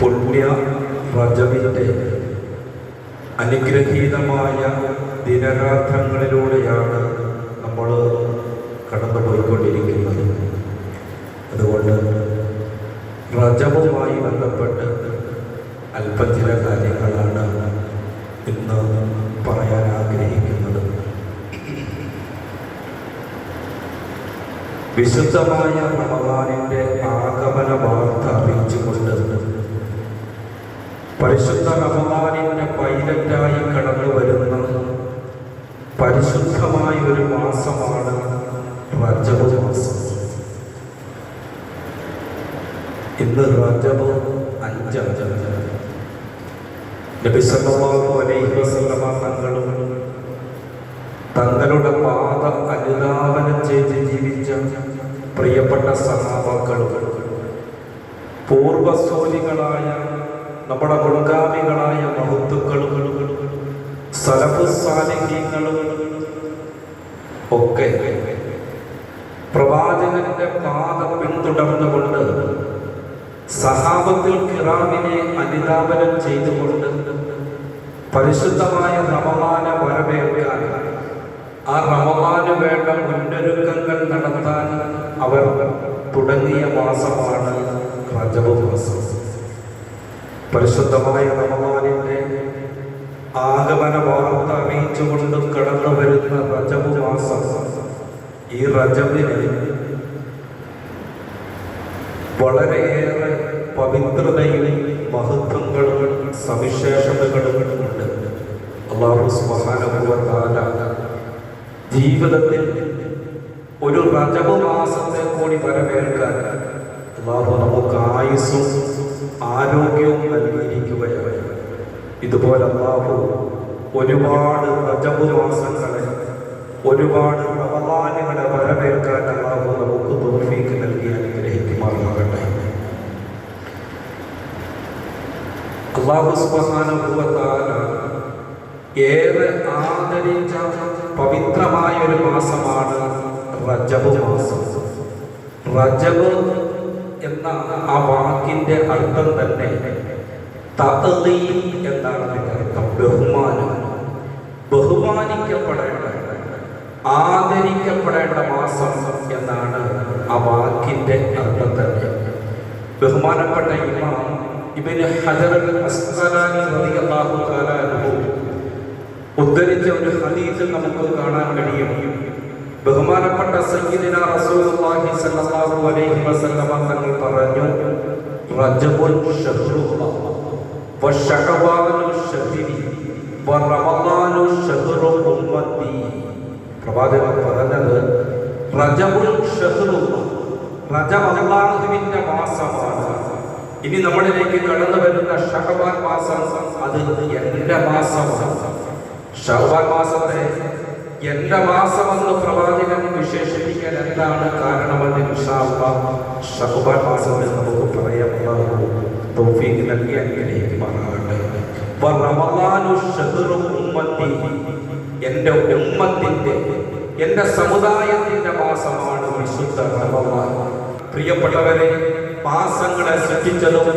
പുണ്യ റജബിന്റെ അനുഗ്രഹീതമായ ദിനരാത്രങ്ങളിലൂടെയാണ് നമ്മൾ കടന്നുപോയിക്കൊണ്ടിരിക്കുന്നത് അതുകൊണ്ട് റജബുമായി ബന്ധപ്പെട്ട് അല്പം ചില കാര്യങ്ങളാണ് ഇന്ന് പറയാൻ ആഗ്രഹിക്കുന്നത്. വിശുദ്ധമായ റമദാനിന്റെ ആഗമന വാർത്ത അറിയിച്ചുകൊണ്ട് പരിശുദ്ധ റമദാനിന്റെ പൈലറ്റായി കടന്നു വരുന്ന പരിശുദ്ധമായ ഒരു മാസമാണ് റജബ് മാസം. ഇന്ന് റജബ് അഞ്ചഞ്ച് നബി സല്ലല്ലാഹു അലൈഹി വസല്ലമ തങ്ങളും തങ്ങളുടെ പാത അനുധാവനം ചെയ്ത് ജീവിച്ച പ്രിയപ്പെട്ട സഹാബാക്കളും പൂർവസൂരികളായ നമ്മുടെ മുൻഗാമികളായ മഹത്തുക്കളും സലഫുസാലിഹ്യങ്ങളും ഒക്കെ പ്രവാചകന്റെ പാത പിന്തുടർന്നുകൊണ്ട് സഹാബത്തിൽ കിറാമിനെ അനുധാപനം ചെയ്തുകൊണ്ട് പരിശുദ്ധമായ റമദാന വരവേൽക്കാൻ ആ റമദാന് വേണ്ട മുന്നൊരുക്കങ്ങൾ നടത്താൻ അവർ തുടങ്ങിയ മാസമാണ് റജബ് മാസം പരിശുദ്ധമായ റമദാനിന്റെ ആഗമന വാർത്ത അറിയിച്ചുകൊണ്ട് കടന്നു വരുന്ന റജബ് മാസം ഈ റജബിന് വളരെയേറെ പവിത്രതയും മഹത്വങ്ങളും സവിശേഷതകളും ഉണ്ട്. അള്ളാഹു സുബ്ഹാനഹുവതആല ജീവിതത്തിൽ ഒരു റജബ് മാസത്തെ കൂടി വരവേൽക്കാൻ അള്ളാഹു നമുക്ക് ആയുസ്സും ആരോഗ്യവും നൽകിയിരിക്കുകയാണ്. ഇതുപോലെ അള്ളാഹു ഒരുപാട് റജബ് മാസങ്ങളെ ഒരുപാട് റമദാനുകളെ വരവേൽക്കാൻ അള്ളാഹു നമുക്ക് തോഫീക്ക് നൽകി അനുഗ്രഹിക്കുമാറാകട്ടെ. അള്ളാഹു സുബ്ഹാനഹുവതആല ഏറെ ആദരിച്ച പവിത്രമായ ഒരു മാസമാണ് റജബ് മാസം. റജബ് എന്ന ആ വാക്കിന്റെ അർത്ഥം തന്നെ എന്നാണ് അതിന്റെ അർത്ഥം. ബഹുമാനം. ബഹുമാനിക്കപ്പെടേണ്ട ആദരിക്കപ്പെടേണ്ട മാസം എന്നാണ് ആ വാക്കിന്റെ അർത്ഥം തന്നെ ബഹുമാനപ്പെട്ട ഇമാം ഇബ്നു ഹജർ ഉദ്ധരിച്ച ഒരു ഹദീസിൽ നമുക്ക് കാണാൻ കഴിയും. ബഹുമാനപ്പെട്ട സയ്യിദിന റസൂലുള്ളാഹി സ്വല്ലല്ലാഹു അലൈഹി വസല്ലമ തങ്ങൾ പറഞ്ഞു റജബുൽ ഷഹ്റുല്ലാഹ് വശഅബാനു ഷഹ്രി വറമളാനു ഷഹ്റു ഉമ്മത്തി. പ്രവാചകൻ പറഞ്ഞത് റജബുൽ ഷഹ്റുല്ലാഹ് റജബ് അല്ലാഹുവിന്റെ മാസമാണ്. ഇനി നമ്മളിലേക്ക് കടന്നു വരുന്ന ഷഹബാൻ മാസം അത് എന്റെ മാസമാണ്. ഷഹബാൻ മാസത്തെ എന്റെ മാസമെന്ന് പ്രവാചകൻ വിശേഷിപ്പിക്കാൻ എന്താണ് കാരണമെന്ന് ഷഹബാൻ മാസത്തിൽ നമുക്ക് പറയാം. അല്ലാഹു തൗഫീഖ് നൽകി അനുഗ്രഹിക്കുമാറാകട്ടെ. വറമളാനു ഉമ്മത്തിന്റെ എന്റെ സമുദായത്തിന്റെ മാസമാണ് വിശുദ്ധ റമളാൻ പ്രിയപ്പെട്ടവരെ മാസങ്ങളെ സൃഷ്ടിച്ചതും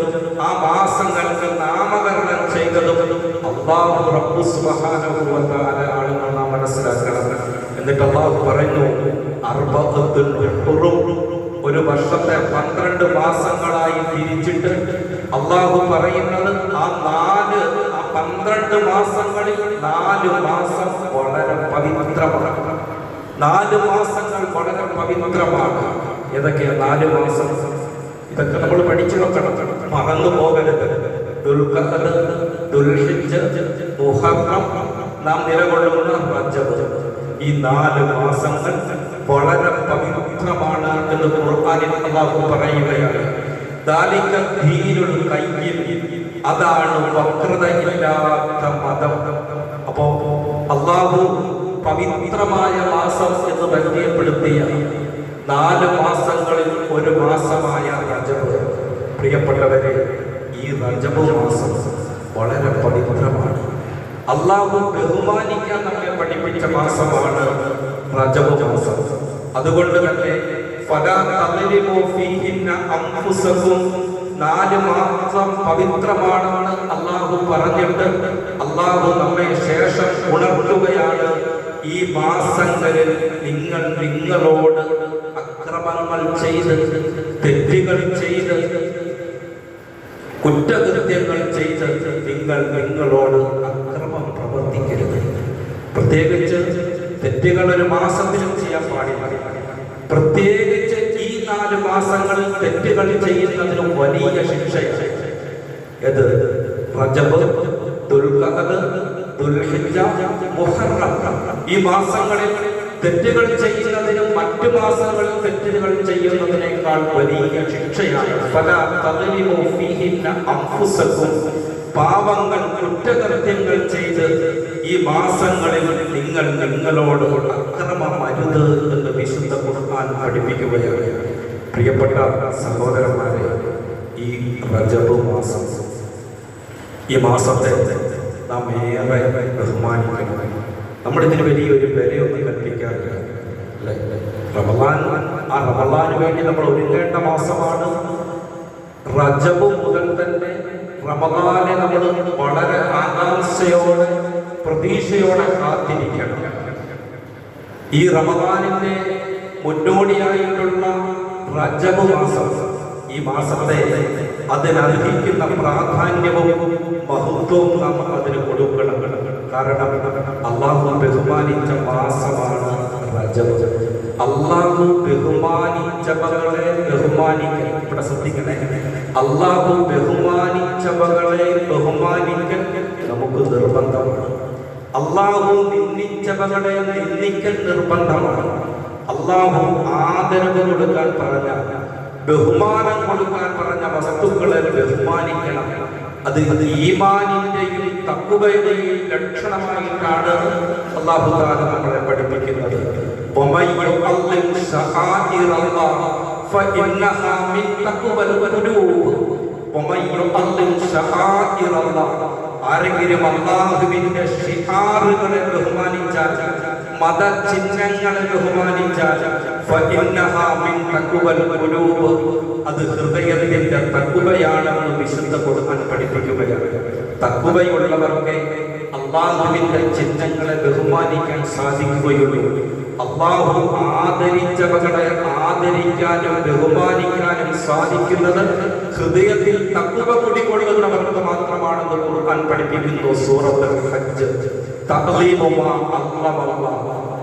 ആ മാസങ്ങൾക്ക് നാമകരണം ചെയ്തതും അള്ളാഹു റബ്ബു ആണെന്ന് നാം മനസ്സിലാക്കണം. എന്നിട്ട് അള്ളാഹു പറഞ്ഞു അർബത്തിൽ ഒരു വർഷത്തെ പന്ത്രണ്ട് മാസങ്ങളായി തിരിച്ചിട്ട് അള്ളാഹു പറയുന്നത് ആ നാല് ആ പന്ത്രണ്ട് മാസങ്ങളിൽ നാല് മാസം വളരെ പവിത്രമാണ്. നാല് മാസങ്ങൾ വളരെ പവിത്രമാണ്. ഏതൊക്കെയാ നാല് മാസം? ഇതൊക്കെ നമ്മൾ പഠിച്ചു വെക്കണം. മറന്നു പോകരുത്. ദുൽഖഅദ്, ദുൽഹിജ്ജ്, മുഹറം നാം നിലകൊള്ളുന്ന റജബ് ഈ നാല് മാസങ്ങൾ വളരെ പവിത്രമാണ് എന്ന് ഖുർആനിൽ അല്ലാഹു പറയുകയാണ്. ദാലിക ദീനുൽ ഖയ്യിം. അതാണ് വക്രതയില്ലാത്ത മതം. അപ്പോ അള്ളാഹു പവിത്രമായ മാസം എന്ന് പരിചയപ്പെടുത്തിയ നാല് മാസങ്ങളിൽ ഒരു മാസമായ റജബ്. പ്രിയപ്പെട്ടവരെ ഈ റജബ് മാസം വളരെ പവിത്രമാണ്. അള്ളാഹു ബഹുമാനിക്കാൻ നമ്മെ പഠിപ്പിച്ച മാസമാണ് റജബ് മാസം. അതുകൊണ്ട് തന്നെ ഫീഹിന്ന നാല് മാസം പവിത്രമാണെന്ന് അള്ളാഹു പറഞ്ഞിട്ട് അള്ളാഹു നമ്മെ ശേഷം ഉണർത്തുകയാണ്. ഈ മാസങ്ങളിൽ നിങ്ങൾ നിങ്ങളോട് അക്രമങ്ങൾ ചെയ്ത് തെറ്റുകൾ ചെയ്ത് കുറ്റകൃത്യങ്ങൾ ചെയ്ത് നിങ്ങൾ നിങ്ങളോട് അക്രമം പ്രവർത്തിക്കരുത്. പ്രത്യേകിച്ച് തെറ്റുകൾ ഒരു മാസത്തിലും ചെയ്യാൻ പാടില്ല. പ്രത്യേകിച്ച് ഈ നാല് മാസങ്ങളിൽ തെറ്റുകൾ ചെയ്യുന്നതിന് വലിയ ശിക്ഷയാണ്. ഇത് ഈ മാസങ്ങളിൽ തെറ്റുകൾ ചെയ്യുന്നതിനും മറ്റു മാസങ്ങളിൽ തെറ്റുകൾ ചെയ്യുന്നതിനേക്കാൾ വലിയ ശിക്ഷയാണ്. പാപങ്ങൾ കുറ്റകൃത്യങ്ങൾ ചെയ്ത് ഈ മാസങ്ങളിൽ നിങ്ങൾ നിങ്ങളോട് അക്രമം അരുത് എന്ന് വിശുദ്ധ ഖുർആൻ പഠിപ്പിക്കുകയാണ്. പ്രിയപ്പെട്ട സഹോദരന്മാരെ ഈ റജബ് മാസം ഈ മാസത്തെ നാം ഏറെ ബഹുമാനിക്കണം നമ്മളിതിന് വലിയൊരു വിലയൊന്നും കൽപ്പിക്കാറില്ല റമദാൻ ആ റമലാന് വേണ്ടി നമ്മൾ ഒരുങ്ങേണ്ട മാസമാണ് റജബ് മുതൽ തന്നെ റമലാനെ നമ്മൾ വളരെ ആകാംക്ഷയോടെ പ്രതീക്ഷയോടെ കാത്തിരിക്കണം. ഈ റമദാനിന്റെ മുന്നോടിയായിട്ടുള്ള ഈ മാസത്തെ അതിനർഹിക്കുന്ന പ്രാധാന്യവും മഹത്വവും നാം അതിന് കൊടുക്കണം. കാരണം അള്ളാഹു ബഹുമാനിച്ച മാസമാണ് അള്ളാഹു ബഹുമാനിച്ചവകളെ ബഹുമാനിക്കൽ. ഇവിടെ ശ്രദ്ധിക്കണേ. അള്ളാഹു ബഹുമാനിച്ചവകളെ ബഹുമാനിക്കൽ നമുക്ക് നിർബന്ധമാണ്. അള്ളാഹു നിന്ദിച്ചവകളെ നിന്ദിക്കൽ നിർബന്ധമാണ്. അള്ളാഹു ആദരവ് കൊടുക്കാൻ പറഞ്ഞ ബഹുമാനം കൊടുക്കാൻ പറഞ്ഞ വസ്തുക്കളെ ബഹുമാനിക്കണം. അത് ഈമാനിന്റെയും തക്കുവയുടെയും ലക്ഷണമായിട്ടാണ് അള്ളാഹുദാല നമ്മളെ പഠിപ്പിക്കുന്നത്. ആരെങ്കിലും അള്ളാഹുവിന്റെ ബഹുമാനിച്ചാൽ മതചിഹ്നങ്ങളെ ബഹുമാനിച്ചാൽ അത് ഹൃദയത്തിന്റെ തക്കുവയാണെന്ന് വിശുദ്ധ കൊടുക്കാൻ പഠിപ്പിക്കുകയാണ്. തക്കുവയുള്ളവർക്കെ അള്ളാഹുവിന്റെ ചിഹ്നങ്ങളെ ബഹുമാനിക്കാൻ സാധിക്കുകയുള്ളൂ. അള്ളാഹു ആദരിച്ചവകളെ ആദരിക്കാനും ബഹുമാനിക്കാനും സാധിക്കുന്നത് ഹൃദയത്തിൽ തക്കുവ കുടികൊള്ളുന്നവർക്ക് മാത്രമാണെന്ന് കൊടുക്കാൻ പഠിപ്പിക്കുന്നു സൂറത്ത് ഹജ്ജ്.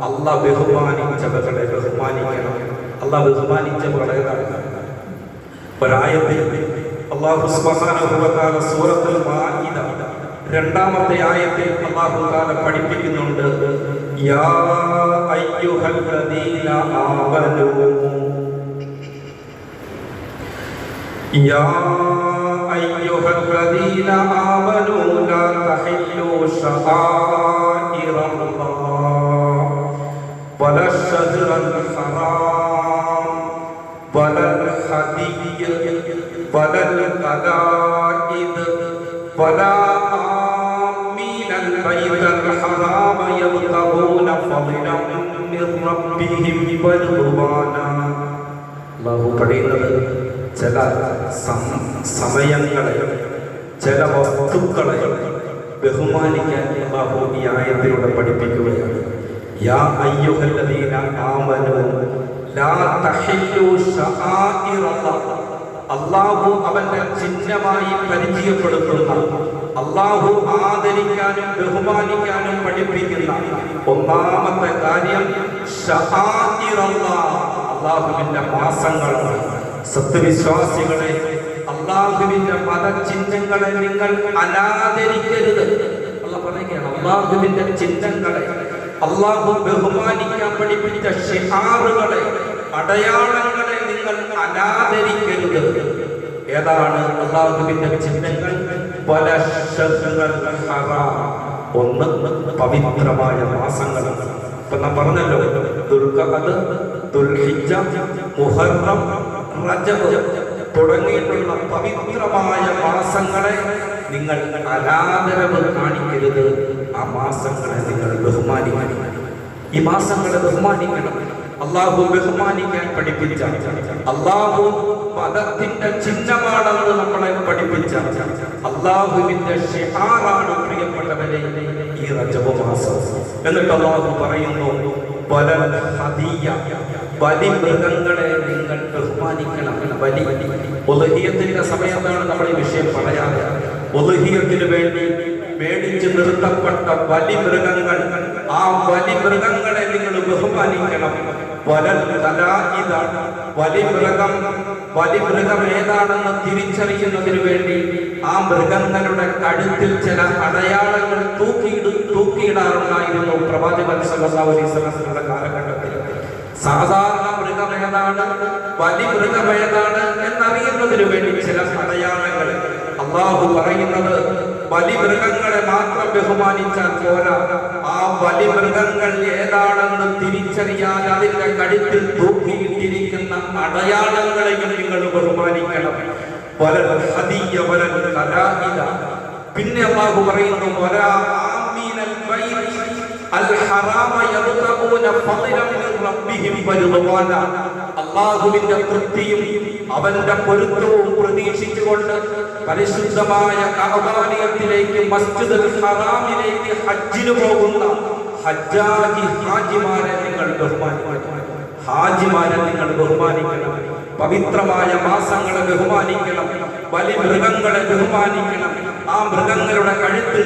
അള്ളാഹ് ബഹുമാനിച്ചവകളെ ബഹുമാനിക്കണം. അള്ളാഹ് ബഹുമാനിച്ചവകളെ ഒരായത്തിൽ രണ്ടാമത്തെ ആയത്തിൽ അള്ളാഹു പഠിപ്പിക്കുന്നുണ്ട് യാ യാ അയ്യുഹല്ലദീന ആമനൂ ലാ തഹില്ലൂ ശആഇറല്ലാഹ് വല ശഹ്റൽ ഹറാം വലൽ ഹദിയ വലൽ ഖലാഇദ് വലാ آمين البيت الحرام يبتغون فضلا من ربهم ورضوانا അള്ളാഹു പറയുന്നത് ചില സമയങ്ങളെ ചില വസ്തുക്കളെ ബഹുമാനിക്കാൻ അള്ളാഹു ഈ ആയത്തിലൂടെ പഠിപ്പിക്കുകയാണ് യാ അള്ളാഹു അവന്റെ ചിഹ്നമായി പരിചയപ്പെടുത്തുന്ന അള്ളാഹു ആദരിക്കാനും ബഹുമാനിക്കാനും പഠിപ്പിക്കുന്ന ഒന്നാമത്തെ കാര്യം. അള്ളാഹുവിന്റെ മാസങ്ങളാണ് സത്യവിശ്വാസികളെ അള്ളാഹുവിന്റെ മതചിഹ്നങ്ങളെ നിങ്ങൾ അനാദരിക്കരുത്. അള്ളാഹുവിന്റെ ചിഹ്നങ്ങളെ അള്ളാഹു ബഹുമാനിക്കാൻ പഠിപ്പിച്ച ഷിഹാറുകളെ അടയാളങ്ങളെ നിങ്ങൾ അനാദരിക്കരുത്. ഏതാണ് അള്ളാഹുവിന്റെ ചിഹ്നങ്ങൾ? പല. ഒന്ന് പവിത്രമായ മാസങ്ങൾ. ഇപ്പൊ നാം പറഞ്ഞല്ലോ ദുർഗത് ദുൽഹിജ മുഹറം റജബ് തുടങ്ങിയിട്ടുള്ള പവിത്രമായ മാസങ്ങളെ നിങ്ങൾ അനാദരവ് കാണിക്കരുത്. ആ മാസങ്ങളെ നിങ്ങൾ ബഹുമാനിക്കണം. ഈ മാസങ്ങളെ ബഹുമാനിക്കണം. അള്ളാഹു ബഹുമാനിക്കാൻ പഠിപ്പിച്ച അള്ളാഹു മതത്തിന്റെ ചിഹ്നമാണെന്ന് നമ്മളെ പഠിപ്പിച്ച അള്ളാഹുവിന്റെ ഷിഹാറാണ് പ്രിയപ്പെട്ടവരെ ഈ റജബ് മാസം. എന്നിട്ട് അള്ളാഹു പറയുന്നു ബലൽ ഹദിയ ബലിമൃഗങ്ങളെ നിങ്ങൾ ബഹുമാനിക്കണം. ബലി ഒതുഹിയത്തിന്റെ സമയത്താണ് നമ്മൾ ഈ വിഷയം പറയാറ്. ഒതുഹിയത്തിന് വേണ്ടി മേടിച്ച് നിർത്തപ്പെട്ട ബലിമൃഗങ്ങൾ ആ ബലിമൃഗങ്ങളെ നിങ്ങൾ ബഹുമാനിക്കണം. ബലിമൃഗം ബലിമൃഗം ഏതാണെന്ന് തിരിച്ചറിയുന്നതിന് വേണ്ടി ആ മൃഗങ്ങളുടെ കഴുത്തിൽ ചില അടയാളങ്ങൾ തൂക്കിയിടും തൂക്കിയിടാറുണ്ടായിരുന്നു പ്രവാചകൻ വസല്ലമയുടെ കാലഘട്ടത്തിൽ. സാധാരണ മൃഗം ഏതാണ് വലി മൃഗം ഏതാണ് എന്നറിയുന്നതിന് വേണ്ടി ചില അടയാളങ്ങൾ അള്ളാഹു പറയുന്നത് വലി മൃഗങ്ങളെ മാത്രം ബഹുമാനിച്ചാൽ പോരാ. ആ വലി മൃഗങ്ങൾ ഏതാണെന്ന് തിരിച്ചറിയാൻ അതിന്റെ കഴുത്തിൽ തൂക്കിയിട്ടിരിക്കുന്ന അടയാളങ്ങളെയും നിങ്ങൾ ബഹുമാനിക്കണം. വലൽ ഹദിയ കലാഹിത പിന്നെ അള്ളാഹു പറയുന്നു വലാ അള്ളാഹുവിന്റെ തൃപ്തിയും അവന്റെ പൊരുത്തവും പ്രതീക്ഷിച്ചുകൊണ്ട് പരിശുദ്ധമായ കഅബാലയത്തിലേക്ക് മസ്ജിദുൽ ഹറാമിലേക്ക് ഹജ്ജിന് പോകുന്ന ഹജ്ജാജി ഹാജിമാരെ നിങ്ങൾ ഹാജിമാരെ നിങ്ങൾ ബഹുമാനിക്കണം. പവിത്രമായ മാസങ്ങളെ ബഹുമാനിക്കണം. വലിയ മൃഗങ്ങളെ ബഹുമാനിക്കണം. ആ മൃഗങ്ങളുടെ കഴുത്തിൽ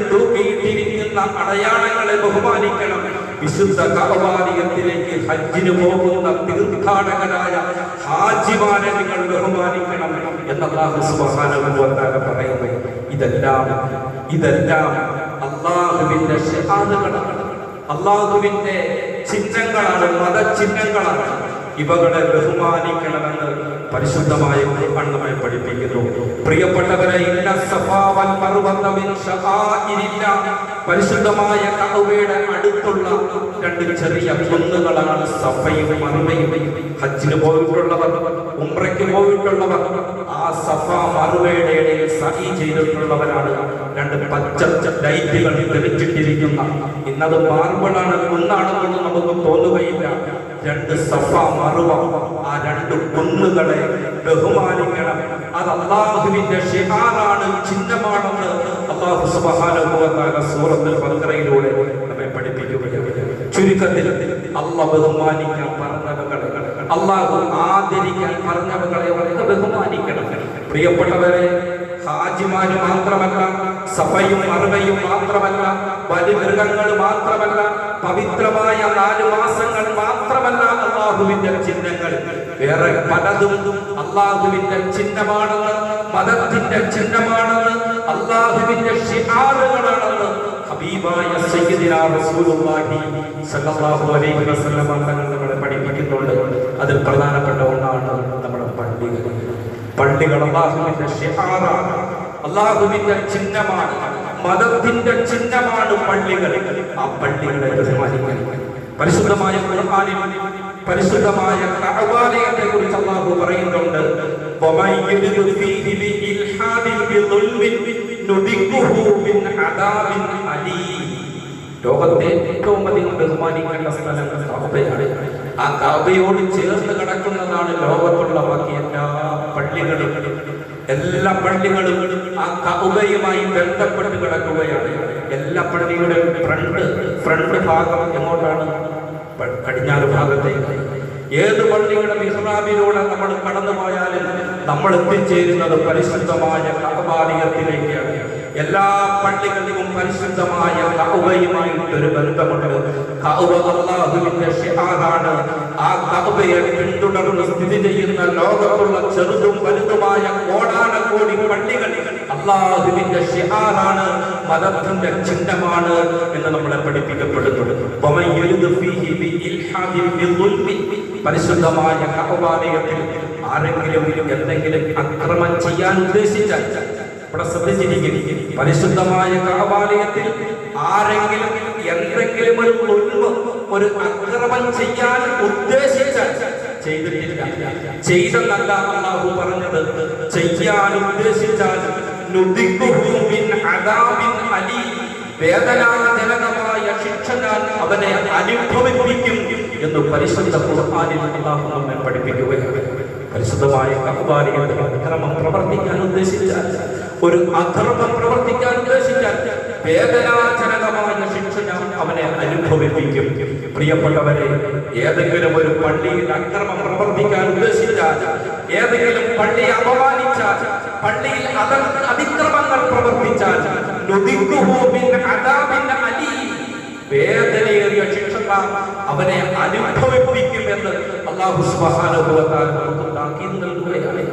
തൂക്കിയിട്ടിരിക്കുന്ന അടയാളങ്ങളെ ബഹുമാനിക്കണം. വിശുദ്ധ കഅബാലയത്തിലേക്ക് ഹജ്ജിന് പോകുന്ന തീർത്ഥാടകരായ ഹാജിമാരെ നിങ്ങൾ ബഹുമാനിക്കണം എന്ന് അല്ലാഹു സുബ്ഹാനഹു വ തആല പറയുന്നു. ഇതെല്ലാം ഇതെല്ലാം അള്ളാഹുവിന്റെ അള്ളാഹുവിന്റെ ചിഹ്നങ്ങളാണ് മതചിഹ്നങ്ങളാണ്. ഇവകളെ ബഹുമാനിക്കണമെന്ന് പരിശുദ്ധമായ ഖുർആൻ പഠിപ്പിക്കുന്നു. പ്രിയപ്പെട്ടവരെ ഇന്ന സഫാ വൽ മർവത മിൻ പരിശുദ്ധമായ കഅബയുടെ അടുത്തുള്ള രണ്ട് ചെറിയ കുന്നുകളാണ് സഫയും മറുവയും ഹജ്ജിന് പോയിട്ടുള്ളവർ ഉംറയ്ക്ക് പോയിട്ടുള്ളവർ ആ സഫ മറുവയുടെ ഇടയിൽ സഹി ചെയ്തിട്ടുള്ളവരാണ്. രണ്ട് പച്ച ലൈറ്റുകൾ തെളിച്ചിട്ടിരിക്കുന്ന ഇന്നത് മാർബിളാണ് കുന്നാണെന്ന് നമുക്ക് തോന്നുകയില്ല. രണ്ട് സഫ മറുവ ആ രണ്ട് കുന്നുകളെ ബഹുമാനിക്കണം. അത് അള്ളാഹുവിന്റെ ഷിഹാറാണ് ചിഹ്നമാണെന്ന് അള്ളാഹു തആല സൂറത്തുൽ ബഖറയിലൂടെ നമ്മെ പഠിപ്പിക്കുകയാണ്. ചുരുക്കത്തിൽ അള്ളാഹ് ബഹുമാനിക്കാൻ പറഞ്ഞവകളെ അള്ളാഹു ആദരിക്കാൻ പറഞ്ഞവകളെ വളരെ ബഹുമാനിക്കണം. പ്രിയപ്പെട്ടവരെ ഹാജിമാര് മാത്രമല്ല സഭയും അറിവയും മാത്രമല്ല ബലിമൃഗങ്ങൾ മാത്രമല്ല പവിത്രമായ നാല് മാസങ്ങൾ മാത്രമല്ല അള്ളാഹുവിന്റെ ചിഹ്നങ്ങൾ. വേറെ പലതും അള്ളാഹുവിന്റെ ചിഹ്നമാണെന്ന് മതത്തിന്റെ ചിഹ്നമാണെന്ന് അള്ളാഹുവിന്റെ ഷിഹാറുകളാണെന്ന് ഹബീബായ സയ്യിദിനാ റസൂലുള്ളാഹി സല്ലല്ലാഹു അലൈഹി വസല്ലം തങ്ങൾ നമ്മളെ പഠിപ്പിക്കുന്നുണ്ട്. അതിൽ പ്രധാനപ്പെട്ട ഒന്നാണ് നമ്മുടെ പള്ളികൾ. പള്ളികൾ അള്ളാഹുവിന്റെ ഷിഹാറാണ് അള്ളാഹുവിന്റെ ചിഹ്നമാണ്. മതത്തിന്റെ ചിഹ്നമാണ് പള്ളികൾ. ആ പള്ളികളെ ബഹുമാനിക്കണം പരിശുദ്ധമായ ഖുർആനിൽ പരിശുദ്ധമായ കഅബാലയത്തെ കുറിച്ച് അള്ളാഹു പറയുന്നുണ്ട്. ലോകത്തെ ഏറ്റവും അധികം ബഹുമാനിക്കേണ്ട സ്ഥലം കഅബയാണ് ആ കഅബയോട് ചേർന്ന് കിടക്കുന്നതാണ് ലോകത്തുള്ള ബാക്കി എല്ലാ പള്ളികളും. എല്ലാ പള്ളികളും ആ കഅബയുമായി ബന്ധപ്പെട്ട് കിടക്കുകയാണ്. എല്ലാ പള്ളിയുടെ ഫ്രണ്ട് ഫ്രണ്ട് ഭാഗം എങ്ങോട്ടാണ്? പടിഞ്ഞാറ് ഭാഗത്തേക്ക്. ഏത് പള്ളിയുടെ മിഹ്റാബിലൂടെ നമ്മൾ കടന്നു പോയാലും നമ്മൾ എത്തിച്ചേരുന്നത് പരിശുദ്ധമായ കഅബാലയത്തിലേക്കാണ് എല്ലാ പള്ളികളിലും പരിശുദ്ധമായ കഅബയുമായിട്ട് ഒരു ബന്ധമുണ്ട്. കഅബ അള്ളാഹുവിന്റെ ഷിഹാദാണ് ആ കഅബയെ പിന്തുടർന്ന് സ്ഥിതി ചെയ്യുന്ന ലോകത്തുള്ള ചെറുതും വലുതുമായ കോടാനകോടി പള്ളികൾ അള്ളാഹുവിന്റെ ഷിഹാറാണ് മതത്തിന്റെ ചിഹ്നമാണ് എന്ന് നമ്മളെ പഠിപ്പിക്കപ്പെടുന്നു പരിശുദ്ധമായ കഅബാലയത്തിൽ ആരെങ്കിലും എന്തെങ്കിലും അക്രമം ചെയ്യാൻ ഉദ്ദേശിച്ചാൽ ഇവിടെ ശ്രദ്ധിച്ചിരിക്കും പരിശുദ്ധമായ കാവാലയത്തിൽ ആരെങ്കിലും എന്തെങ്കിലും ഒരു ഒഴിവ് ഒരു അക്രമം ചെയ്യാൻ ഉദ്ദേശിച്ചാൽ ചെയ്തിട്ടില്ല. ചെയ്തെന്നല്ല അള്ളാഹു പറഞ്ഞത്. ചെയ്യാൻ ഉദ്ദേശിച്ചാൽ വേദനാജനകമായ ശിക്ഷ ഞാൻ അവനെ അനുഭവിപ്പിക്കും എന്ന് പരിശുദ്ധ ഖുർആനിൽ അല്ലാഹു നമ്മെ പഠിപ്പിക്കുകയാണ്. പരിശുദ്ധമായ കഹബാലിയുടെ അക്രമം പ്രവർത്തിക്കാൻ ഉദ്ദേശിച്ചാൽ ഒരു അധർമ്മം പ്രവർത്തിക്കാൻ ഉദ്ദേശിച്ചാൽ വേദനാജനകമായ ശിക്ഷ അവനെ അനുഭവിപ്പിക്കും പ്രിയപ്പെട്ടവരെ ഏതെങ്കിലും ഒരു പള്ളിയിൽ അക്രമം പ്രവർത്തിക്കാൻ ഉദ്ദേശിച്ചാൽ ഏതെങ്കിലും പള്ളിയെ അപമാനിച്ചാൽ പള്ളിയിൽ അത അതിക്രമങ്ങൾ പ്രവർത്തിച്ചാൽ. വേദനയേറിയ ശിക്ഷ അവനെ അനുഭവിപ്പിക്കുമെന്ന് അള്ളാഹു തആല നമുക്ക് നൽകുകയാണ്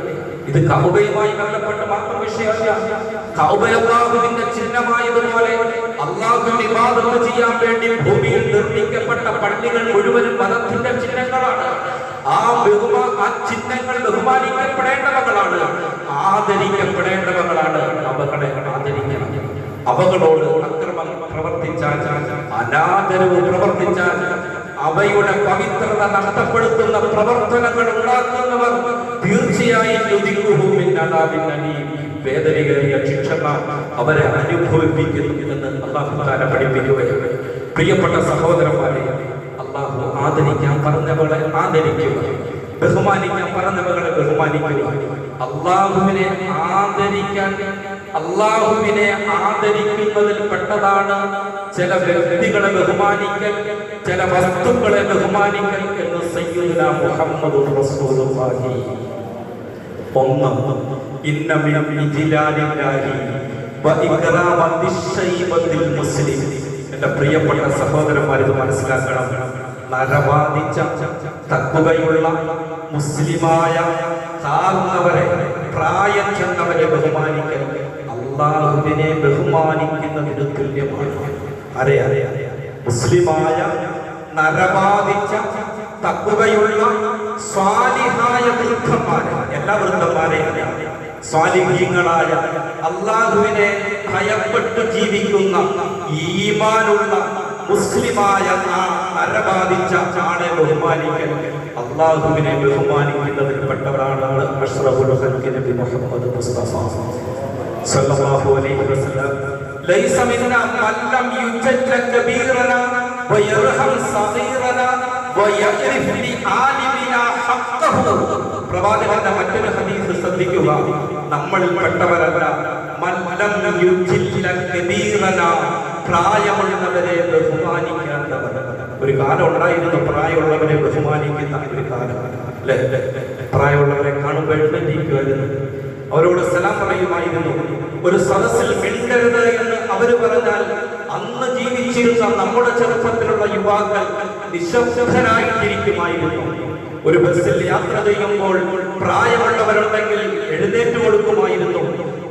ഇത് കൗബയുമായി ബന്ധപ്പെട്ട് മാത്രം വിഷയമല്ല. കൗബ ചിഹ്നമായതുപോലെ അള്ളാഹുവിന് ചെയ്യാൻ വേണ്ടി ഭൂമിയിൽ നിർമ്മിക്കപ്പെട്ട പള്ളികൾ മുഴുവനും മതത്തിന്റെ ചിഹ്നങ്ങളാണ്. ആ ബഹുമാ ആ ചിഹ്നങ്ങൾ ബഹുമാനിക്കപ്പെടേണ്ടവകളാണ്. ആദരിക്കപ്പെടേണ്ടവകളാണ്. അവകളെ ആദരിക്കണം. അവകളോട് അക്രമം പ്രവർത്തിച്ചാൽ അനാദരവ് പ്രവർത്തിച്ചാൽ അവയുടെ പവിത്രത നഷ്ടപ്പെടുത്തുന്ന പ്രവർത്തനങ്ങൾ ഉണ്ടാക്കുന്നവർ തീർച്ചയായും അലീം. ശിക്ഷണ അവരെ അനുഭവിപ്പിക്കുന്നു എന്ന് അള്ളാഹു താല പഠിപ്പിക്കുകയാണ്. പ്രിയപ്പെട്ട സഹോദരന്മാരെ അള്ളാഹു ആദരിക്കാൻ പറഞ്ഞവളെ ആദരിക്കുക. ബഹുമാനിക്കാൻ പറഞ്ഞവളെ ബഹുമാനിക്കുക. അള്ളാഹുവിനെ ആദരിക്കാൻ അള്ളാഹുവിനെ ആദരിക്കുന്നതിൽ പെട്ടതാണ് ചില വ്യക്തികളെ ബഹുമാനിക്കൽ ചില വസ്തുക്കളെ ബഹുമാനിക്കൽ എന്ന് സയ്യിദുന മുഹമ്മദ് റസൂലുള്ളാഹി. ഒന്ന് ഇന്ന മിൻ ഇജ്ലാലില്ലാഹി വ ഇക്റാമ ദിശൈബത്തിൽ മുസ്ലിം. എന്റെ പ്രിയപ്പെട്ട സഹോദരന്മാർ ഇത് മനസ്സിലാക്കണം. നരബാധിച്ച തക്കുകയുള്ള മുസ്ലിമായ താഴ്ന്നവരെ പ്രായം ചെന്നവരെ ബഹുമാനിക്കൽ. അള്ളാഹുവിനെ ബഹുമാനിക്കുന്നതിന് തുല്യമാണ് അരെ അരെ മുസ്ലിമായ നരബാധിച്ച തക്കുകയുള്ള സ്വാലിഹായ വൃദ്ധന്മാരെ എല്ലാ വൃദ്ധന്മാരെയും സ്വാലിഹീങ്ങളായ അള്ളാഹുവിനെ ഭയപ്പെട്ട് ജീവിക്കുന്ന ഈമാനുള്ള മുസ്ലിമായ നരബാധിച്ച ആളെ ബഹുമാനിക്കൽ അള്ളാഹുവിനെ പെട്ടവരാണ് അഷ്റഫുൽ ഖൽഖി നബി മുഹമ്മദ് മുസ്തഫ. സല്ലല്ലാഹു അലൈഹി വസല്ലം. ലൈസ മിന്ന മൻ ലം യുജദ്ദ കബീറന വയർഹം സഗീറന വയഅരിഫ് ലി ആലിമിന ഹഖ്ഖഹു. പ്രവാചകന്റെ മറ്റൊരു ഹദീസ് ശ്രദ്ധിക്കുക. നമ്മൾ പെട്ടവരല്ല. മൻ ലം യുജില്ല കബീറന പ്രായമുള്ളവരെ ബഹുമാനിക്കാത്തവർ. ഒരു കാലം ഉണ്ടായിരുന്നു പ്രായമുള്ളവരെ ബഹുമാനിക്കുന്ന ഒരു കാലം. പ്രായമുള്ളവരെ കാണുമ്പോൾ എഴുന്നേറ്റിരിക്കുമായിരുന്നു അവരോട് സലാം പറയുമായിരുന്നു. ഒരു സദസ്സിൽ മിണ്ടരുത് എന്ന് അവർ പറഞ്ഞാൽ അന്ന് ജീവിച്ചിരുന്ന നമ്മുടെ ചെറുപ്പത്തിലുള്ള യുവാക്കൾ നിശബ്ദരായിട്ടിരിക്കുമായിരുന്നു. ഒരു ബസ്സിൽ യാത്ര ചെയ്യുമ്പോൾ പ്രായമുള്ളവരുണ്ടെങ്കിൽ എഴുന്നേറ്റ് കൊടുക്കുമായിരുന്നു.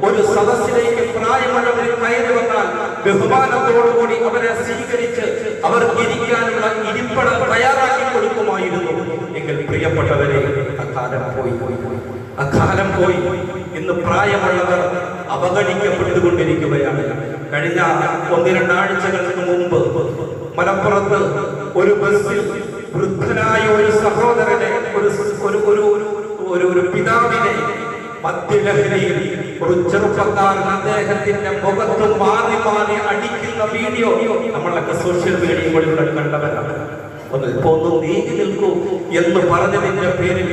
ഒരു സദസ്സിലേക്ക് പ്രായമുള്ളവർ കയറി വന്നാൽ ബഹുമാനത്തോടുകൂടി അവരെ സ്വീകരിച്ച് അവർ ഇരിക്കാനുള്ള ഇരിപ്പടം തയ്യാറാക്കി കൊടുക്കുമായിരുന്നു. എങ്കിൽ പ്രിയപ്പെട്ടവരെ അക്കാലം പോയി. അക്കാലം പോയി. ഇന്ന് പ്രായമുള്ളവർ അവഗണിക്കപ്പെട്ടുകൊണ്ടിരിക്കുകയാണ്. കഴിഞ്ഞ ഒന്ന് രണ്ടാഴ്ചകൾക്ക് മുമ്പ് മലപ്പുറത്ത് ഒരു ബസ്സിൽ വൃദ്ധനായ ഒരു സഹോദരനെ ഒരു ഒരു ഒരു ഒരു പിതാവിനെ മദ്യലഹരിയിൽ ഒരു ചെറുപ്പക്കാരൻ അദ്ദേഹത്തിന്റെ മുഖത്ത് മാറി മാറി അടിക്കുന്ന വീഡിയോ നമ്മളൊക്കെ സോഷ്യൽ മീഡിയകളിലൂടെ കണ്ടവരാണ്. ഒന്ന് ഒന്ന് നീങ്ങി നിൽക്കൂ എന്ന് പറഞ്ഞതിന്റെ പേരിൽ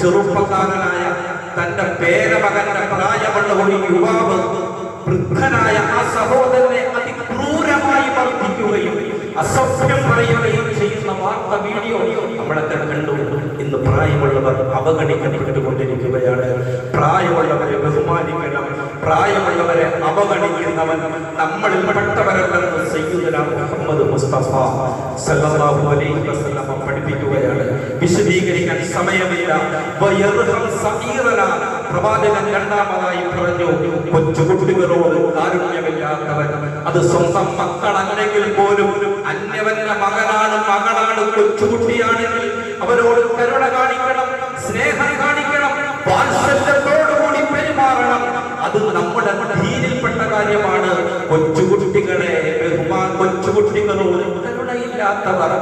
ചെറുപ്പക്കാരനായ തന്റെ പേരമകന്റെ പ്രായമുള്ള ഒരു യുവാവ് വൃദ്ധനായ ആ സഹോദരനെ അതിക്രൂരമായി മർദ്ദിക്കുകയും അസഭ്യം പറയുകയും ചെയ്യുന്ന വാർത്ത വീഡിയോ നമ്മളൊക്കെ കണ്ടു ഇന്ന് പ്രായമുള്ളവർ അവഗണിക്കപ്പെട്ടുകൊണ്ടിരിക്കുകയാണ്. പ്രായമുള്ളവരെ ബഹുമാനിക്കണം. പ്രായമുള്ളവരെ അവഗണിക്കുന്നവൻ നമ്മളിൽ പെട്ടവരല്ലെന്ന് സയ്യിദുന മുഹമ്മദ് മുസ്തഫ സല്ലല്ലാഹു അലൈഹി പഠിപ്പിക്കുകയാണ് വിശദീകരിക്കാൻ സമയമില്ല. പ്രവാചകൻ രണ്ടാമതായി പറഞ്ഞു കൊച്ചുകുട്ടികളോട് കാരുണ്യമില്ലാത്തവൻ. അത് സ്വന്തം മക്കളല്ലെങ്കിൽ പോലും അന്യവന്റെ മകനാണ് മകളാണ് കൊച്ചുകുട്ടിയാണെങ്കിൽ അവരോട് കരുണ കാണിക്കണം സ്നേഹം കാണിക്കണം പെരുമാറണം. അത് നമ്മുടെ ധീരിൽപ്പെട്ട കാര്യമാണ്. കൊച്ചുകുട്ടികളെ ബഹുമാൻ കൊച്ചുകുട്ടികളോട് കരുണയില്ലാത്തവർ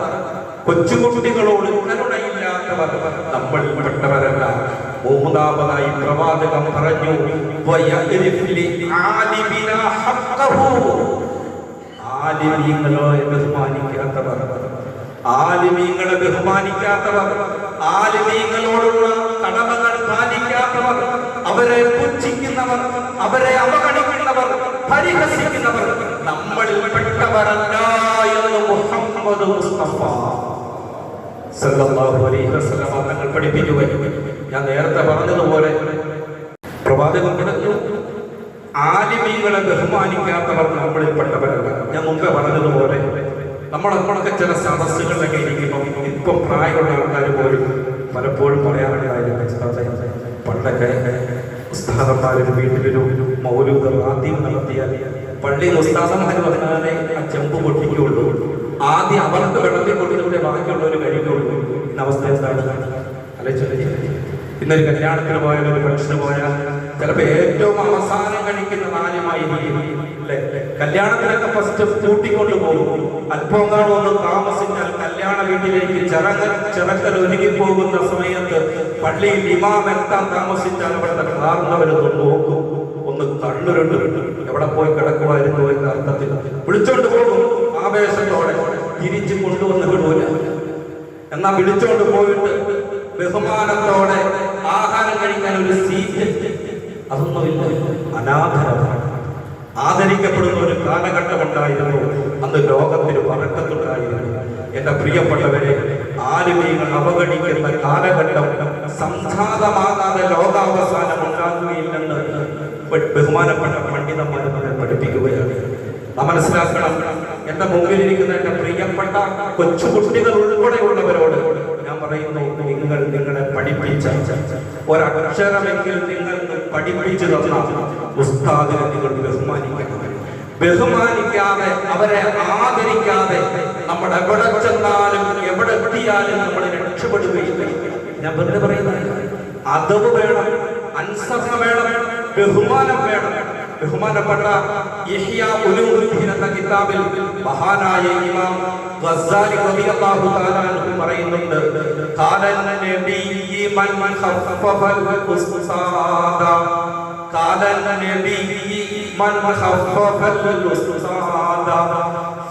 കൊച്ചുകുട്ടികളോട് കരുണയില്ലാത്തവർ നമ്മൾ പെട്ടവരല്ല. മൂന്നാമതായി പ്രവാചകം പറഞ്ഞു. ആലിമീങ്ങളെ ബഹുമാനിക്കാത്തവർ. ആലിമീങ്ങളെ ബഹുമാനിക്കാത്തവർ ആലിമീങ്ങളോടുള്ള കടമകൾ പാലിക്കാത്തവർ അവരെ പുച്ഛിക്കുന്നവർ അവരെ അവഗണിക്കുന്നവർ പരിഹസിക്കുന്നവർ നമ്മളിൽ പെട്ടവരല്ല എന്ന് മുഹമ്മദ് മുസ്തഫ. സല്ലല്ലാഹു അലൈഹി വസല്ലമ തങ്ങൾ പഠിപ്പിക്കുകയും ഞാൻ നേരത്തെ പറഞ്ഞതുപോലെ പ്രവാചകൻ പറഞ്ഞു ആലിമീങ്ങളെ ബഹുമാനിക്കാത്തവർ നമ്മളിൽപ്പെട്ടവരല്ല ഞാൻ മുമ്പേ പറഞ്ഞതുപോലെ നമ്മൾ നമ്മളൊക്കെ ചില സദസ്സുകളിലൊക്കെ ഇരിക്കുമ്പോൾ ഇപ്പം പ്രായമുള്ള ആൾക്കാർ പോലും പലപ്പോഴും പറയാറുണ്ടായിരുന്നു പണ്ടൊക്കെ ഉസ്താദന്മാരും വീട്ടിലൊരു മൗലൂദ് ആദ്യം നടത്തിയാൽ പള്ളി ഉസ്താദന്മാർ പറഞ്ഞാലേ ആ ചെമ്പ് പൊട്ടിക്കുള്ളൂ. ആദ്യം അവർക്ക് വെള്ളത്തിൽ കൊടുത്തിട്ട് ബാക്കിയുള്ളവർ കഴിക്കുള്ളൂ ഇന്ന അവസ്ഥ എന്താണ് ഇന്നൊരു കല്യാണത്തിന് പോയാൽ ഒരു ഫംഗ്ഷന് പോയാൽ ചിലപ്പോ ഏറ്റവും അവസാനം കഴിക്കുന്ന അല്ലെ? കല്യാണത്തിനൊക്കെ ഫസ്റ്റ് കൂട്ടിക്കൊണ്ട് പോകും. അല്പം കാണുമെന്ന് താമസിച്ചാൽ കല്യാണ വീട്ടിലേക്ക് ചിറങ്ങ ചിറക്കൽ ഒരുങ്ങി പോകുന്ന സമയത്ത് പള്ളിയിൽ ഇമാം എത്താൻ താമസിച്ചാൽ അവിടുത്തെ കാർന്നവരൊന്ന് നോക്കും. ഒന്ന് കണ്ണുരുണ്ട്. എവിടെ പോയി കിടക്കുമായിരുന്നു എന്ന അർത്ഥത്തിൽ വിളിച്ചോണ്ട് പോകും. ആവേശത്തോടെ തിരിച്ചു കൊണ്ടുവന്ന് വിടൂല. എന്നാ വിളിച്ചോണ്ട് പോയിട്ട് ബഹുമാനത്തോടെ ആഹാരം കഴിക്കാൻ ഒരു സീറ്റ് അതൊന്നുമില്ല. അനാഥരമാണ് ആദരിക്കപ്പെടുന്ന ഒരു കാലഘട്ടം ഉണ്ടായിരുന്നു. അന്ന് ലോകത്തിന് വഴക്കത്തുണ്ടായിരുന്നു. എന്റെ പ്രിയപ്പെട്ടവരെ ആലുമീങ്ങൾ അവഗണിക്കുന്ന കാലഘട്ടം സംഘാതമാകാതെ ലോകാവസാനം ഉണ്ടാകുകയില്ലെന്ന് ബഹുമാനപ്പെട്ട പണ്ഡിതന്മാരെ പഠിപ്പിക്കുകയാണ്. നാം മനസ്സിലാക്കണം. എന്റെ മുമ്പിലിരിക്കുന്ന എന്റെ പ്രിയപ്പെട്ട കൊച്ചുകുട്ടികൾ ഉൾപ്പെടെയുള്ളവരോട് ഞാൻ പറയുന്നു നിങ്ങൾ നിങ്ങളെ പഠിപ്പിച്ച ഒരക്ഷരമെങ്കിൽ നിങ്ങൾ പഠിപ്പിച്ചു തന്ന ഉസ്താദിനെ നിങ്ങൾ ബഹുമാനിക്കണം. ബഹുമാനിക്കാതെ അവരെ ആദരിക്കാതെ നമ്മൾ എവിടെ ചെന്നാലും എവിടെ എത്തിയാലും നമ്മൾ രക്ഷപ്പെടുകയില്ല. ഞാൻ വെറുതെ പറയുന്നത് അതവ് വേണം അനുസരണം വേണം ബഹുമാനം വേണം. ബഹുമാനപ്പെട്ട إحياء علوم الدين كتاب البهانا يا إمام غزالي رضي الله تعالى عنه مريم قال النبي من من خفف الأستاذ. قال النبي من من خفف الأستاذ.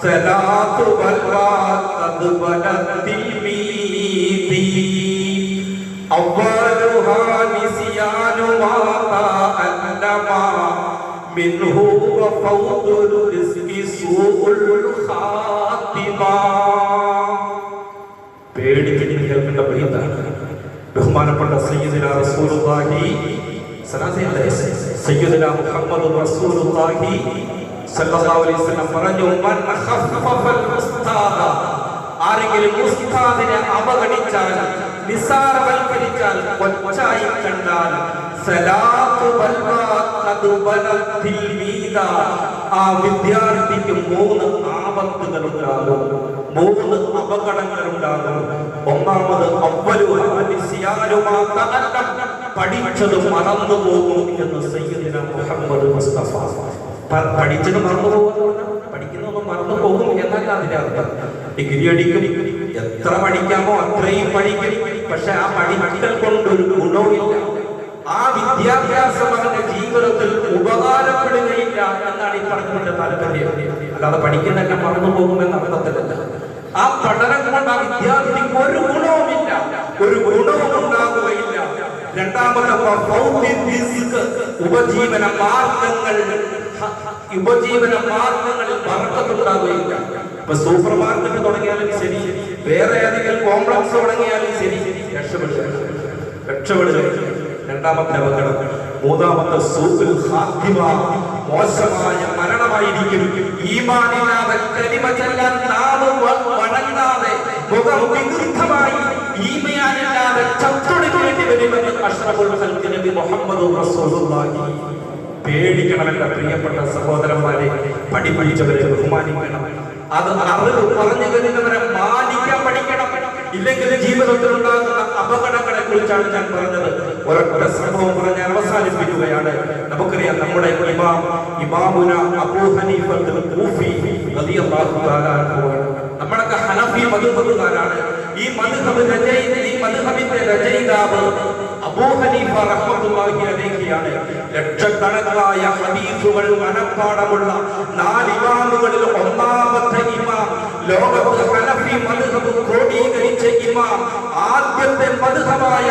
صلاة بلوى قد بدت ميتي أولها نسيان ما منه وفوض الرزق سوء الخاتمة പേടിച്ചിട്ട് കേൾക്കേണ്ട ബൈത്താണ് ബഹുമാനപ്പെട്ട സയ്യിദിന റസൂലുള്ളാഹി സലാസയല്ലേ സയ്യിദിന മുഹമ്മദ് റസൂലുള്ളാഹി സല്ലല്ലാഹു അലൈഹി വസല്ലം പറഞ്ഞു മൻ ഖഫഫൽ ഉസ്താദ ആരെങ്കിലും ഉസ്താദിനെ അവഗണിച്ചാൽ നിസാരവൽക്കരിച്ചാൽ കൊച്ചായി കണ്ടാൽ സലാത്തു ബൽവാ ഖദ് ബലത്തിൽ മീദ ആ വിദ്യാർത്ഥിക്ക് മൂന്ന് ആപത്തുകൾ ഉണ്ടാകും മൂന്ന് അപകടങ്ങൾ ഉണ്ടാകും ഒന്നാമത്. പഠിച്ചത് മറന്നു പോകും എന്ന് സയ്യിദിന മുഹമ്മദ് മുസ്തഫ. പഠിച്ചത് മറന്നു പോകും പഠിക്കുന്നതൊന്നും മറന്നു പോകും എന്നല്ല അതിന്റെ അർത്ഥം. ഡിഗ്രി അടിക്കും. എത്ര പഠിക്കാമോ അത്രയും പഠിക്കും. പക്ഷെ ആ പഠിക്കൽ കൊണ്ടൊരു ഗുണവുമില്ല. ആ വിദ്യാഭ്യാസം അവന്റെ ജീവിതത്തിൽ ഉപകാരപ്പെടുകയില്ല എന്നാണ് ഈ പഠനത്തിന്റെ താല്പര്യം. അല്ലാതെ പഠിക്കുന്നതൊക്കെ മറന്നു പോകുമെന്ന അർത്ഥത്തിലല്ല. ആ പഠനം കൊണ്ട് ആ വിദ്യാർത്ഥിക്ക് ഒരു ഗുണവുമില്ല. ഒരു ഗുണവും ഉണ്ടാകുകയില്ല രണ്ടാമത്തെ ഉപജീവന മാർഗങ്ങൾ ഉപജീവന മാർഗങ്ങളിൽ വർക്കത്തുണ്ടാകുകയില്ല ഇപ്പൊ സൂപ്പർ മാർക്കറ്റ് തുടങ്ങിയാലും ശരി വേറെ ഏതെങ്കിലും കോംപ്ലക്സ് തുടങ്ങിയാലും ശരി രക്ഷപ്പെടുക. രക്ഷപ്പെടുക. രണ്ടാമത്തെ അപകടം. മൂന്നാമത്തെ സൂപ്പിൽ മോശമായ മരണമായിരിക്കും. ഈമാനില്ലാതെ കരിമ മുഖം ഖൽഖ് നബി മുഹമ്മദ് റസൂലുള്ളാഹി. പ്രിയപ്പെട്ട സഹോദരന്മാരെ പഠിപ്പിച്ചവരെ ബഹുമാനിക്കണം. അത് അറിവ് പറഞ്ഞു വരുന്നവരെ മാനിക്കാൻ പഠിക്കണം. ഇല്ലെങ്കിൽ ജീവിതത്തിൽ ഉണ്ടാകുന്ന അപകടങ്ങളെ കുറിച്ചാണ് ഞാൻ പറഞ്ഞത്. ഒരൊറ്റ സംഭവം പറഞ്ഞ് അവസാനിപ്പിക്കുകയാണ്. നമുക്കറിയാം നമ്മുടെ ഇമാം ഇമാമുന അബൂ റളിയല്ലാഹു ഹനഫി ഈ മദ്ഹബ് ഈ മദ്ഹബിന്റെ രചയിതാവ് അബൂ ഹനീഫ ലക്ഷക്കണക്കായ ഹദീസുകൾ മനപ്പാടമുള്ള നാല് ഇമാമുകളിൽ ഒന്നാമത്തെ ഇമാം ലോകത്ത് മദ്ഹബ് ക്രോഡീകരിച്ച ഇമാം. ആദ്യത്തെ മദ്ഹബായ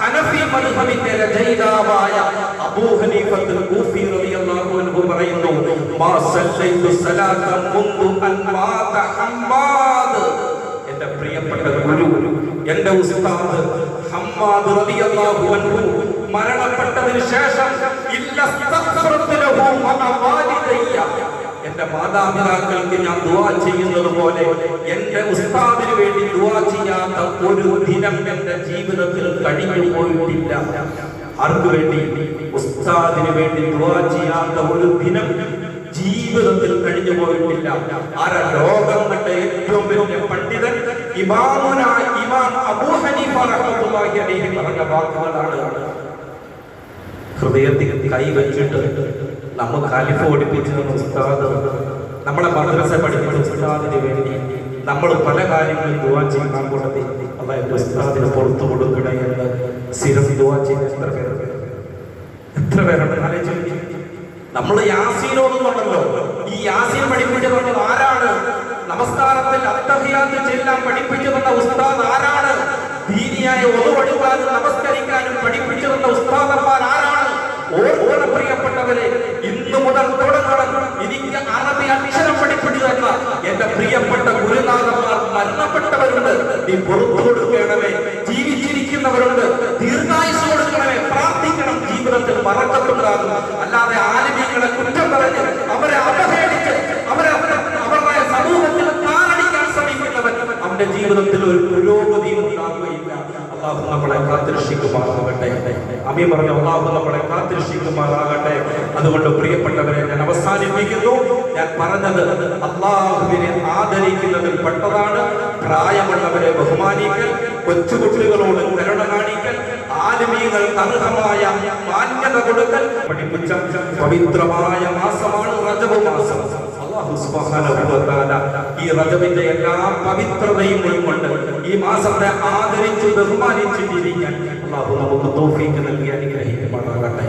ഹനഫി മദ്ഹബിന്റെ രചയിതാവായ അബൂ ഹനീഫത്തുൽ കൂഫി റളിയല്ലാഹു അൻഹു പറയുന്നു മാ സല്ലൈതു സലാത്ത മുൻദു അൻ മാത ഹമ്മാദ്. എന്റെ പ്രിയപ്പെട്ട ഗുരു എന്റെ ഉസ്താദ് ഹമ്മാദ് റളിയല്ലാഹു അൻഹു മരണപ്പെട്ടതിന് ശേഷം ഇല്ല അസ്തഗ്ഫിറു ലഹു വഅ വാലിദയ്യ എന്റെ മാതാപിതാക്കൾക്ക് ഞാൻ ദുവാ ചെയ്യുന്നത് പോലെ എന്റെ ഉസ്താദിന് വേണ്ടി ദുവാ ചെയ്യാത്ത ഒരു ദിനം എന്റെ ജീവിതത്തിൽ കഴിഞ്ഞു പോയിട്ടില്ല ആർക്കു വേണ്ടി? ഉസ്താദിന് വേണ്ടി ദുവാ ചെയ്യാത്ത ഒരു ദിനം ജീവിതത്തിൽ കഴിഞ്ഞു പോയിട്ടില്ല ആരാ ലോകം കണ്ട ഏറ്റവും വലിയ പണ്ഡിതൻ? ഇമാമുന ഇമാം അബൂ പറഞ്ഞ വാക്കുകളാണ്. ഹൃദയത്തിൽ കൈവച്ചിട്ട് നമ്മൾ ഓടിപ്പിച്ചു തന്ന ഉസ്താദ് നമ്മളെ മദ്രസ പഠിപ്പിച്ച ഉസ്താദിന് വേണ്ടി നമ്മൾ പല കാര്യങ്ങളും ദുവാ ചെയ്യാൻ കൂടത്തി അതായത് ഉസ്താദിന് പുറത്തു കൊടുക്കണേ എന്ന് സ്ഥിരം ദുവാ ചെയ്യുന്ന എത്ര പേരുണ്ട്? എത്ര പേരുണ്ട്? ആലോചിച്ചു നമ്മൾ യാസീനോടുന്നുണ്ടല്ലോ. ഈ യാസീൻ പഠിപ്പിച്ചു തന്നത് ആരാണ്? നമസ്കാരത്തിൽ അത്തഹിയാത്തിൽ ചെല്ലാൻ പഠിപ്പിച്ചു തന്ന ഉസ്താദ് ആരാണ്? ദീനിയായ ഒതുവെടുക്കാനും നമസ്കരിക്കാനും പഠിപ്പിച്ചു ഉസ്താദന്മാർ ആരാണ്? ഓർക്കണം പ്രിയപ്പെട്ടവരെ ഇന്ന് മുതൽ തുടങ്ങണം. എനിക്ക് അറബി അക്ഷരം പഠിപ്പിച്ചു തന്ന എന്റെ പ്രിയപ്പെട്ട ഗുരുനാഥന്മാർ മരണപ്പെട്ടവരുണ്ട്. നീ പുറത്തു കൊടുക്കണമേ. ജീവിച്ചിരിക്കുന്നവരുണ്ട്. ദീർഘായുസ് കൊടുക്കണമേ. പ്രാർത്ഥിക്കണം. ജീവിതത്തിൽ മറക്കത്തുണ്ടാകും അല്ലാതെ ആലിമീങ്ങളെ കുറ്റം പറഞ്ഞ് അവരെ അവഹേളിച്ച് അവരെ അവരെ അവരുടെ സമൂഹത്തിൽ താറടിക്കാൻ ശ്രമിക്കുന്നവൻ അവന്റെ ജീവിതത്തിൽ ഒരു പുരോഗതി ഉണ്ടാകുകയില്ല. അള്ളാഹു നമ്മളെ കാത്തിരക്ഷിക്കുമാറാകട്ടെ. അമി പറഞ്ഞ അള്ളാഹു നമ്മളെ കാത്തിരക്ഷിക്കുമാറാകട്ടെ. അതുകൊണ്ട് പ്രിയപ്പെട്ടവരെ ഞാൻ അവസാനിപ്പിക്കുന്നു. ഞാൻ പറഞ്ഞത് അള്ളാഹുവിനെ ആദരിക്കുന്നതിൽ പെട്ടതാണ്. പ്രായമുള്ളവരെ ബഹുമാനിക്കൽ കൊച്ചുകുട്ടികളോട് കരുണ കാണിക്കൽ ആലുമീകൾ അർഹമായ മാന്യത കൊടുക്കൽ. പഠിപ്പിച്ച പവിത്രമായ മാസമാണ് റജബ് മാസം. ഈ റജബിന്റെ എല്ലാ പവിത്രതയും ഉൾക്കൊണ്ട് ഈ മാസത്തെ ആദരിച്ച് ബഹുമാനിച്ച് ജീവിക്കാൻ അള്ളാഹു നമുക്ക് തൗഫീഖ് നൽകി അനുഗ്രഹിക്കുമാറാകട്ടെ.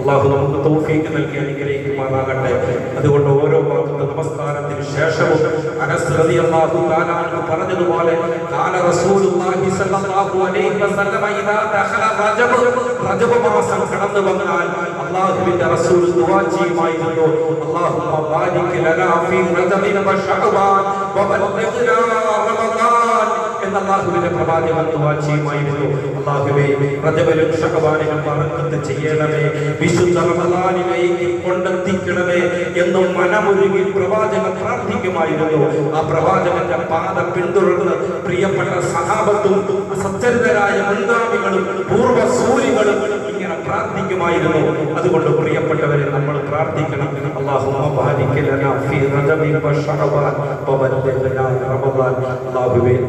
അള്ളാഹു നമുക്ക് തൗഫീഖ് നൽകി അനുഗ്രഹിക്കുമാറാകട്ടെ. അതുകൊണ്ട് ഓരോ നമസ്കാരത്തിന് ശേഷവും അനസ് റളിയല്ലാഹു തആല പറഞ്ഞതുപോലെ കാല റസൂലുള്ളാഹി സ്വല്ലല്ലാഹു അലൈഹി വസല്ലമ ഇദാ ദഖല റജബ് റജബ് മാസം കടന്നു വന്നാൽ അള്ളാഹുവിന്റെ അല്ലാഹുമ്മ ബാരിക് ലനാ ഫീ റജബിന വ ശഅബാൻ വ ബല്ലിഗ്നാ റമദാൻ അള്ളാഹുവിന്റെ പ്രവാചകൻ ദുആ ചെയ്യുമായിരുന്നു അള്ളാഹുവേ റജബിലും പറക്കത്ത് ചെയ്യണമേ വിശുദ്ധ റമദാനിലേക്ക് കൊണ്ടെത്തിക്കണമേ എന്നും മനമൊരുങ്ങി പ്രവാചകൻ പ്രാർത്ഥിക്കുമായിരുന്നു. ആ പ്രവാചകന്റെ പാത പിന്തുടർന്ന് പ്രിയപ്പെട്ട സഹാബത്തും സത്യന്തരായ മുൻഗാമികളും പൂർവസൂരികളും പ്രാർത്ഥിക്കുമായിരുന്നു. അതുകൊണ്ട് പ്രിയപ്പെട്ടവരെ നമ്മൾ പ്രാർത്ഥിക്കണം.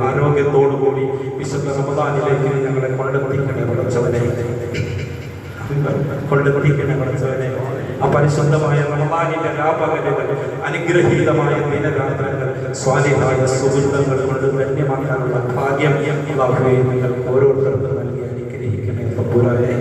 ആരോഗ്യത്തോടു കൂടി വിശുദ്ധ റമദാനിലേക്ക് ഞങ്ങളെ കൊണ്ടെത്തിക്കണേ പഠിച്ചവനെ കൊണ്ടെത്തിക്കണേ പഠിച്ചവനെ ആ പരിശുദ്ധമായ റമദാനിന്റെ രാപകലുകൾ അനുഗ്രഹീതമായ ദിനരാത്രങ്ങൾ സ്വാലിഹായ സുഹൃത്തുക്കൾ കൊണ്ട് ധന്യമാക്കാനുള്ള ഭാഗ്യം ഓരോരുത്തർക്കും നൽകി അനുഗ്രഹിക്കണേ. തമ്പുരാനെ